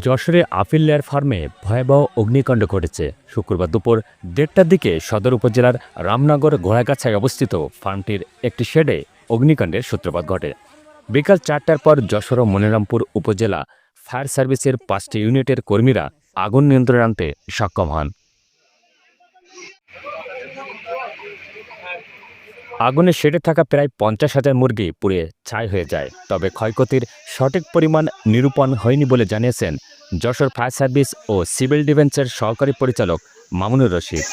যশোরে appeal layer ফার্মে ভয়াবহ অগ্নিকাণ্ড ঘটেছে। শুক্রবার দুপুর দেড়টার দিকে সদর উপজেলার রামনগর ঘোড়াগাছায় অবস্থিত ফার্মটির একটি শেডে অগ্নিকাণ্ডের সূত্রপাত ঘটে। বিকাল চারটার পর যশোর ও মনিরামপুর উপজেলা ফায়ার সার্ভিসের পাঁচটি ইউনিটের কর্মীরা আগুন নিয়ন্ত্রণে আনতে সক্ষম হন। আগুনে সেটে থাকা প্রায় পঞ্চাশ হাজার মুরগি পুড়ে ছাই হয়ে যায়। তবে ক্ষয়ক্ষতির সঠিক পরিমাণ নিরূপণ হয়নি বলে জানিয়েছেন যশোর ফায়ার সার্ভিস ও সিভিল ডিফেন্সের সহকারী পরিচালক মামুনুর রশিদ।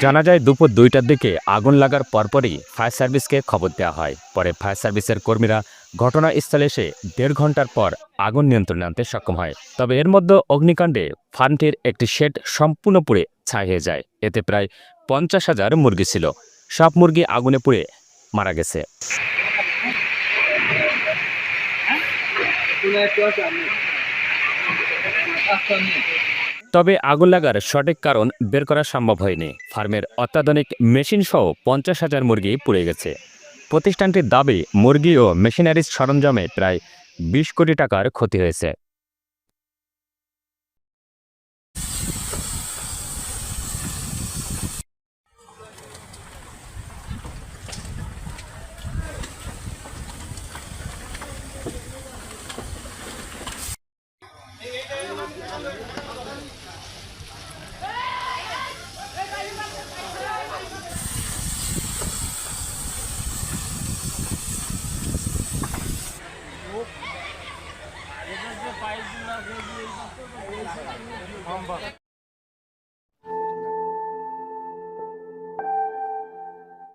জানা যায়, দুপুর দুইটার দিকে আগুন লাগার পরপরই ফায়ার সার্ভিসকে খবর দেওয়া হয়। পরে ফায়ার সার্ভিসের কর্মীরা ঘটনাস্থলে এসে দেড় ঘণ্টার পর আগুন নিয়ন্ত্রণে আনতে সক্ষম হয়। তবে এর মধ্যে অগ্নিকাণ্ডে ফার্মটির একটি শেড সম্পূর্ণ পুড়ে ছাই হয়ে যায়। এতে প্রায় পঞ্চাশ হাজার মুরগি ছিল। সব মুরগি আগুনে পুড়ে মারা গেছে। তবে আগুন লাগার সঠিক কারণ বের করা সম্ভব হয়নি। ফার্মের অত্যাধুনিক মেশিন সহ পঞ্চাশ হাজার মুরগি পুড়ে গেছে। প্রতিষ্ঠানটির দাবি, মুরগি ও মেশিনারিজ সরঞ্জামে প্রায় বিশ কোটি টাকার ক্ষতি হয়েছে। পাইপ